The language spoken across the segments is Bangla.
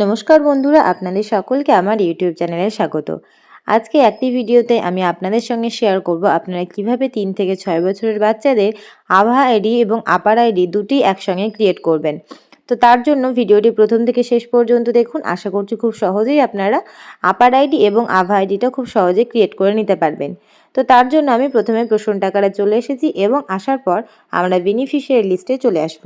নমস্কার বন্ধুরা, আপনাদের সকলকে আমার ইউটিউব চ্যানেলে স্বাগত। আজকে একটি ভিডিওতে আমি আপনাদের সঙ্গে শেয়ার করব আপনারা কীভাবে তিন থেকে ছয় বছরের বাচ্চাদের আভা আইডি এবং আপার আইডি দুটি একসঙ্গে ক্রিয়েট করবেন। তো তার জন্য ভিডিওটি প্রথম থেকে শেষ পর্যন্ত দেখুন, আশা করছি খুব সহজেই আপনারা আপার আইডি এবং আভা আইডিটা খুব সহজে ক্রিয়েট করে নিতে পারবেন। তো তার জন্য আমি প্রথমে প্রশ্ন টাকারে চলে এসেছি এবং আসার পর আমরা বেনিফিশিয়ারি লিস্টে চলে আসব।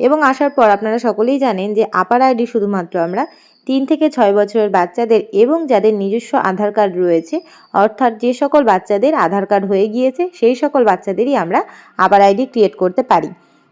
এবং আসার পর আপনারা সকলেই জানেন যে আপার আইডি শুধুমাত্র আমরা তিন থেকে ছয় বছরের বাচ্চাদের এবং যাদের নিজস্ব আধার কার্ড রয়েছে, অর্থাৎ যে সকল বাচ্চাদের আধার কার্ড হয়ে গিয়েছে, সেই সকল বাচ্চাদেরই আমরা আপার আইডি ক্রিয়েট করতে পারি।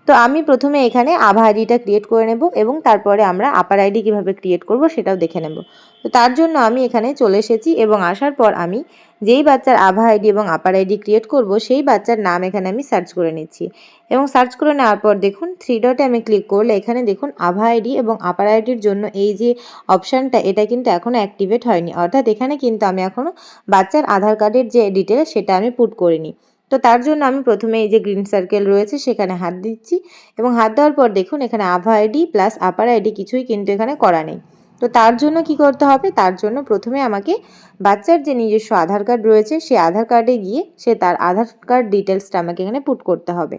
তো আমি প্রথমে এখানে আভা আইডিটা ক্রিয়েট করে নেব এবং তারপরে আমরা আপার আইডি কীভাবে ক্রিয়েট করব সেটাও দেখে নেব। তো তার জন্য আমি এখানে চলে এসেছি এবং আসার পর আমি যেই বাচ্চার আভা আইডি এবং আপার আইডি ক্রিয়েট করব, সেই বাচ্চার নাম এখানে আমি সার্চ করে নিচ্ছি। এবং সার্চ করে নেওয়ার পর দেখুন থ্রি ডটে আমি ক্লিক করলে এখানে দেখুন আভা আইডি এবং আপার আইডির জন্য এই যে অপশানটা এটা কিন্তু এখনও অ্যাক্টিভেট হয়নি। অর্থাৎ এখানে কিন্তু আমি এখনও বাচ্চার আধার কার্ডের যে ডিটেলস সেটা আমি পুট করিনি। তো তার জন্য আমি প্রথমে এই যে গ্রিন সার্কেল রয়েছে সেখানে হাত দিচ্ছি এবং হাত দেওয়ার পর দেখুন এখানে আভা আইডি প্লাস আপার আইডি কিছুই কিন্তু এখানে করা নেই। তো তার জন্য কি করতে হবে? তার জন্য প্রথমে আমাকে বাচ্চার যে নিজস্ব আধার কার্ড রয়েছে সেই আধার কার্ডে গিয়ে সে তার আধার কার্ড ডিটেলসটা আমাকে এখানে পুট করতে হবে।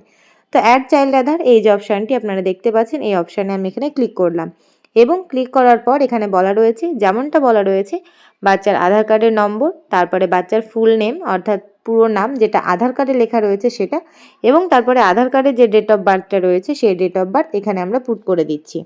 তো অ্যাড চাইল্ড আধার এই যে অপশানটি আপনারা দেখতে পাচ্ছেন, এই অপশানে আমি এখানে ক্লিক করলাম। এবং ক্লিক করার পর এখানে বলা রয়েছে, যেমনটা বলা রয়েছে, বাচ্চার আধার কার্ডের নম্বর, তারপরে বাচ্চার ফুল নেম অর্থাৎ পুরো নাম যেটা আধার কার্ডে লেখা রয়েছে সেটা এবং তারপরে আধার কার্ডে যে ডেট অফ বার্থটা রয়েছে সেই ডেট অফ বার্থ এখানে আমরা পুট করে দিচ্ছি।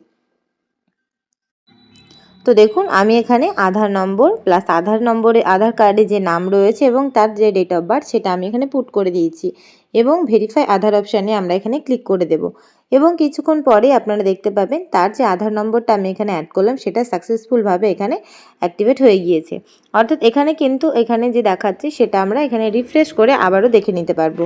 তো দেখুন, আমি এখানে আধার নম্বর প্লাস আধার নম্বরে আধার কার্ডে যে নাম রয়েছে এবং তার যে ডেট অফ বার্থ সেটা আমি এখানে পুট করে দিয়েছি। এবং ভেরিফাই আধার অপশানে আমরা এখানে ক্লিক করে দেব। এবং কিছুক্ষণ পরে আপনারা দেখতে পাবেন তার যে আধার নম্বরটা আমি এখানে অ্যাড করলাম, সেটা সাকসেসফুলভাবে এখানে অ্যাক্টিভেট হয়ে গিয়েছে। অর্থাৎ এখানে কিন্তু এখানে যে দেখাচ্ছে, সেটা আমরা এখানে রিফ্রেশ করে আবারও দেখে নিতে পারব।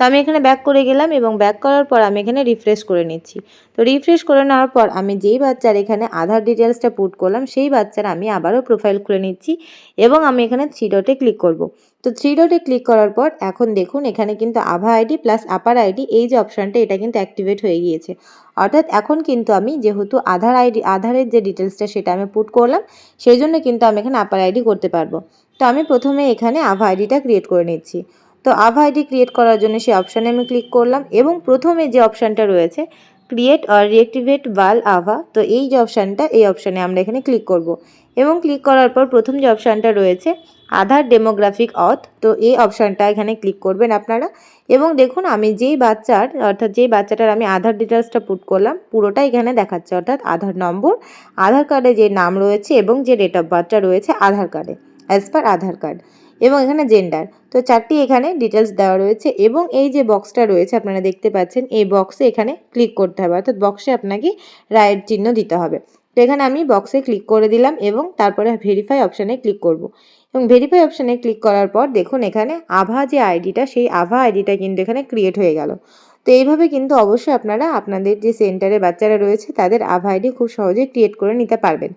তো আমি এখানে ব্যাক করে গেলাম এবং ব্যাক করার পর আমি এখানে রিফ্রেশ করে নিচ্ছি। তো রিফ্রেশ করে নেওয়ার পর আমি যেই বাচ্চার এখানে আধার ডিটেলসটা পুট করলাম, সেই বাচ্চার আমি আবারও প্রোফাইল খুলে নিচ্ছি এবং আমি এখানে থ্রি ডটে ক্লিক করব। তো থ্রি ডটে ক্লিক করার পর এখন দেখুন এখানে কিন্তু আভা আইডি প্লাস আপার আইডি এই যে অপশানটা এটা কিন্তু অ্যাক্টিভেট হয়ে গিয়েছে। অর্থাৎ এখন কিন্তু আমি যেহেতু আধার আইডি আধারের যে ডিটেলসটা সেটা আমি পুট করলাম, সেই জন্য কিন্তু আমি এখানে আপার আইডি করতে পারব। তো আমি প্রথমে এখানে আভা আইডিটা ক্রিয়েট করে নিচ্ছি। তো আভা আইডি ক্রিয়েট করার জন্য সেই অপশানে আমি ক্লিক করলাম এবং প্রথমে যে অপশানটা রয়েছে ক্রিয়েট অর রিঅ্যাক্টিভেট বাল আভা, তো এই যে অপশানটা এই অপশানে আমরা এখানে ক্লিক করব। এবং ক্লিক করার পর প্রথম যে অপশানটা রয়েছে, আধার ডেমোগ্রাফিক অথ তো এই অপশানটা এখানে ক্লিক করবেন আপনারা। এবং দেখুন আমি যেই বাচ্চার, অর্থাৎ যেই বাচ্চাটার আমি আধার ডিটেলসটা পুট করলাম পুরোটা এখানে দেখাচ্ছে। অর্থাৎ আধার নম্বর, আধার কার্ডে যে নাম রয়েছে এবং যে ডেট অফ বার্থটা রয়েছে, আধার কার্ডে অ্যাজ পার আধার কার্ড এবং এখানে জেন্ডার তো চারটি এখানে ডিটেলস দেওয়া রয়েছে এবং এই যে বক্সটা রয়েছে আপনারা দেখতে পাচ্ছেন, এই বক্সে এখানে ক্লিক করতে হবে। অর্থাৎ বক্সে আপনাকে রায়ের চিহ্ন দিতে হবে। তো এখানে আমি বক্সে ক্লিক করে দিলাম এবং তারপরে ভেরিফাই অপশানে ক্লিক করব। এবং ভেরিফাই অপশানে ক্লিক করার পর দেখুন এখানে আভা যে আইডিটা সেই আভা আইডিটা কিন্তু এখানে ক্রিয়েট হয়ে গেল। তো এইভাবে কিন্তু অবশ্যই আপনারা আপনাদের যে সেন্টারে বাচ্চারা রয়েছে, তাদের আভা আইডি খুব সহজেই ক্রিয়েট করে নিতে পারবেন।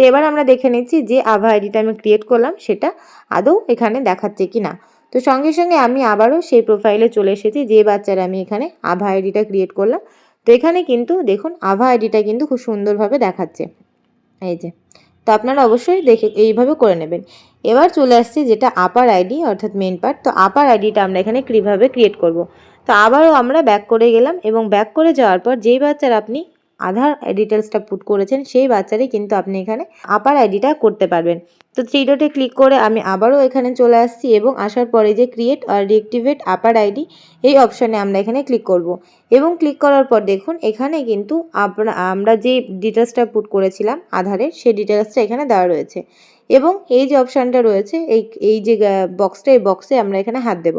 তো এবার আমরা দেখে নিচ্ছি যে আভা আইডিটা আমি ক্রিয়েট করলাম, সেটা আদৌ এখানে দেখাচ্ছে কি না তো সঙ্গে সঙ্গে আমি আবারও সেই প্রোফাইলে চলে এসেছি যে বাচ্চারা আমি এখানে আভা আইডিটা ক্রিয়েট করলাম। তো এখানে কিন্তু দেখুন, আভা আইডিটা কিন্তু খুব সুন্দরভাবে দেখাচ্ছে। এই যে, তো আপনারা অবশ্যই দেখে, এইভাবে করে নেবেন। এবার চলে আসছে যেটা আপার আইডি অর্থাৎ মেন পার্ট তো আপার আইডিটা আমরা এখানে কীভাবে ক্রিয়েট করব? তো আবারও আমরা ব্যাক করে গেলাম এবং ব্যাক করে যাওয়ার পর যেই বাচ্চার আপনি আধার ডিটেলসটা পুট করেছেন, সেই বাচ্চারই কিন্তু আপনি এখানে আপার আইডিটা করতে পারবেন। তো থ্রি ডটে ক্লিক করে আমি আবারও এখানে চলে আসছি এবং আসার পরে যে create or reactivate APAAR ID এই অপশানে আমরা এখানে ক্লিক করব। এবং ক্লিক করার পর দেখুন, এখানে কিন্তু আমরা যে ডিটেলসটা পুট করেছিলাম আধারের, সেই ডিটেলসটা এখানে দেওয়া রয়েছে। এবং এই যে অপশানটা রয়েছে, এই এই যে বক্সটা এই বক্সে আমরা এখানে হাত দেব।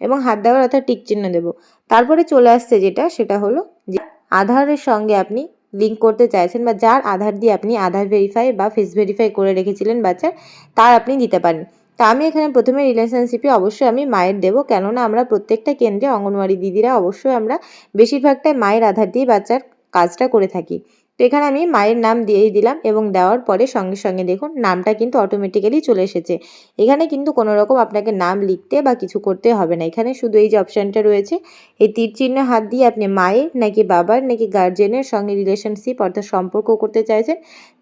এবং হাত দেওয়ার অর্থাৎ টিক চিহ্ন দেবো। তারপরে চলে আসছে যেটা, সেটা হলো যে আধারের সঙ্গে আপনি লিঙ্ক করতে চাইছেন বা যার আধার দিয়ে আপনি আধার ভেরিফাই বা ফেস ভেরিফাই করে রেখেছিলেন বাচ্চার, তার আপনি দিতে পারেন। তা আমি এখানে প্রথমে রিলেশনশিপে অবশ্যই আমি মায়ের দেবো, কেননা আমরা প্রত্যেকটা কেন্দ্রে অঙ্গনওয়াড়ি দিদিরা অবশ্যই আমরা বেশিরভাগটাই মায়ের আধার দিয়ে বাচ্চার কাজটা করে থাকি। তো এখানে আমি মায়ের নাম দিয়েই দিলাম এবং দেওয়ার পরে সঙ্গে সঙ্গে দেখুন নামটা কিন্তু অটোমেটিক্যালি চলে এসেছে। এখানে কিন্তু কোনো রকম আপনাকে নাম লিখতে বা কিছু করতে হবে না। এখানে শুধু এই যে অপশানটা রয়েছে এই তীর চিহ্ন হাত দিয়ে আপনি মায়ের নাকি বাবার নাকি গার্জেনের সঙ্গে রিলেশনশিপ অর্থাৎ সম্পর্ক করতে চাইছেন,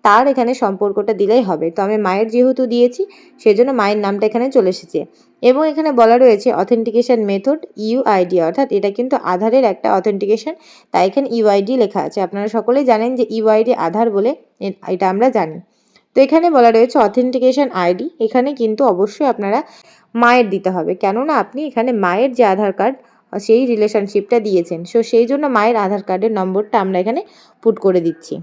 তার এখানে সম্পর্কটা দিলেই হবে। তো আমি মায়ের যেহেতু দিয়েছি, সেজন্য মায়ের নামটা এখানে চলে এসেছে। এবং এখানে বলা রয়েছে অথেন্টিকেশন মেথড ইউআইডি অর্থাৎ এটা কিন্তু আধারের একটা অথেন্টিকেশন তাই এখানে ইউআইডি লেখা আছে। আপনারা সকলেই জানেন যে ইউআইডি আধার বলে এটা আমরা জানি। তো এখানে বলা রয়েছে অথেন্টিকেশন আইডি এখানে কিন্তু অবশ্যই আপনারা মায়ের দিতে হবে। কেননা আপনি এখানে মায়ের যে আধার কার্ড সেই রিলেশনশিপটা দিয়েছেন। সো সেই জন্য মায়ের আধার কার্ডের নম্বরটা আমরা এখানে পুট করে দিচ্ছি।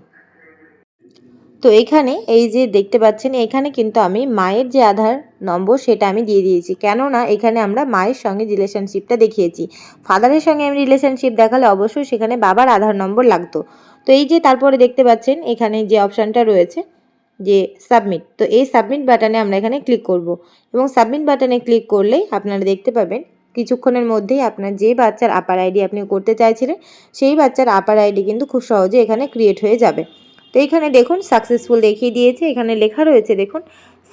তো এখানে এই যে দেখতে পাচ্ছেন, এখানে কিন্তু আমি মায়ের যে আধার নম্বর সেটা আমি দিয়ে দিয়েছি। কেননা এখানে আমরা মায়ের সঙ্গে রিলেশনশিপটা দেখিয়েছি। ফাদারের সঙ্গে আমি রিলেশনশিপ দেখালে অবশ্যই সেখানে বাবার আধার নম্বর লাগতো। তো এই যে তারপরে দেখতে পাচ্ছেন, এখানে যে অপশানটা রয়েছে, যে সাবমিট তো এই সাবমিট বাটনে আমরা এখানে ক্লিক করব। এবং সাবমিট বাটনে ক্লিক করলেই আপনারা দেখতে পাবেন কিছুক্ষণের মধ্যেই আপনার যে বাচ্চার আপার আইডি আপনি করতে চাইছিলেন, সেই বাচ্চার আপার আইডি কিন্তু খুব সহজে এখানে ক্রিয়েট হয়ে যাবে। তো এখানে দেখুন সাকসেসফুল দেখিয়ে দিয়েছে। এখানে লেখা রয়েছে, দেখুন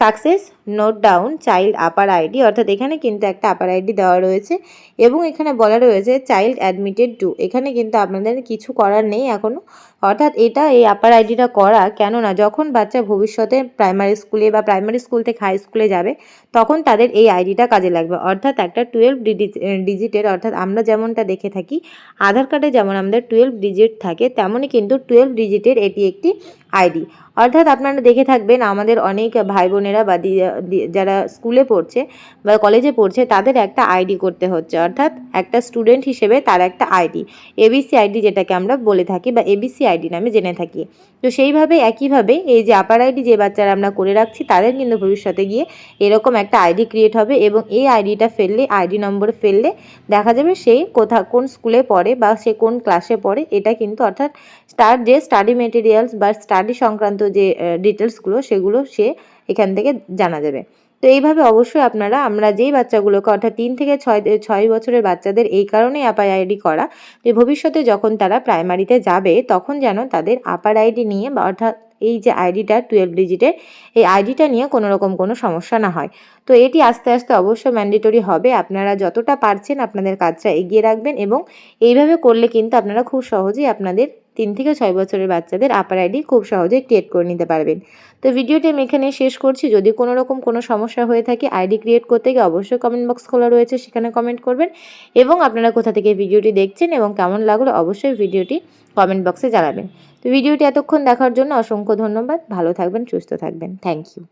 success note down child APAAR ID অর্থাৎ এখানে কিন্তু একটা আপার আইডি দেওয়া রয়েছে, এবং এখানে বলা রয়েছে চাইল্ড অ্যাডমিটেড টু এখানে কিন্তু আপনাদের কিছু করার নেই এখনও অর্থাৎ এটা এই আপার আইডিটা করা, কেননা যখন বাচ্চা ভবিষ্যতে প্রাইমারি স্কুলে বা প্রাইমারি স্কুল থেকে হাই স্কুলে যাবে, তখন তাদের এই আইডিটা কাজে লাগবে। অর্থাৎ একটা টুয়েলভ ডিজিটের অর্থাৎ আমরা যেমনটা দেখে থাকি, আধার কার্ডে যেমন আমাদের টুয়েলভ ডিজিট থাকে, তেমনই কিন্তু টুয়েলভ ডিজিটের এটি একটি আইডি অর্থাৎ আপনারা দেখে থাকবেন আমাদের অনেক ভাই বোনেরা বা যারা স্কুলে পড়ছে বা কলেজে পড়ছে, তাদের একটা আইডি করতে হচ্ছে। অর্থাৎ একটা স্টুডেন্ট হিসেবে তার একটা আইডি। এবিসি আইডি যেটাকে আমরা বলে থাকি বা এবিসি আইডি নামে জেনে থাকি। তো সেইভাবে, একইভাবে এই যে আপার আইডি যে বাচ্চারা আমরা করে রাখছি, তাদের কিন্তু ভবিষ্যতে গিয়ে এরকম একটা আইডি ক্রিয়েট হবে এবং এই আইডিটা ফেললে আইডি নম্বর ফেললে দেখা যাবে সে কোথা, কোন স্কুলে পড়ে বা সে কোন ক্লাসে পড়ে, এটা কিন্তু অর্থাৎ তার যে স্টাডি মেটেরিয়ালস বা স্টাডি সংক্রান্ত যে ডিটেলসগুলো সেগুলো সে এখান থেকে জানা যাবে। তো এইভাবে অবশ্যই আপনারা, আমরা যেই বাচ্চাগুলোকে, অর্থাৎ তিন থেকে ছয় ছয় বছরের বাচ্চাদের এই কারণেই আপার আইডি করা, যে ভবিষ্যতে যখন তারা প্রাইমারিতে যাবে, তখন যেন তাদের আপার আইডি নিয়ে বা অর্থাৎ এই যে আইডিটা টুয়েলভ ডিজিটের এই আইডিটা নিয়ে কোনো রকম কোনো সমস্যা না হয়। তো এটি আস্তে আস্তে অবশ্যই ম্যান্ডেটরি হবে। আপনারা যতটা পারছেন আপনাদের কাজটা এগিয়ে রাখবেন এবং এইভাবে করলে কিন্তু আপনারা খুব সহজেই আপনাদের তিন থেকে ছয় বছরের বাচ্চাদের আপার আইডি খুব সহজেই ক্রিয়েট করে নিতে পারবেন। তো ভিডিওটি আমি এখানে শেষ করছি। যদি কোনো রকম কোনো সমস্যা হয়ে থাকে আইডি ক্রিয়েট করতে গিয়ে অবশ্যই কমেন্ট বক্স খোলা রয়েছে, সেখানে কমেন্ট করবেন এবং আপনারা কোথা থেকে ভিডিওটি দেখছেন এবং কেমন লাগল অবশ্যই ভিডিওটি কমেন্ট বক্সে জানাবেন। তো ভিডিওটি এতক্ষণ দেখার জন্য অসংখ্য ধন্যবাদ। ভালো থাকবেন, সুস্থ থাকবেন। Thank you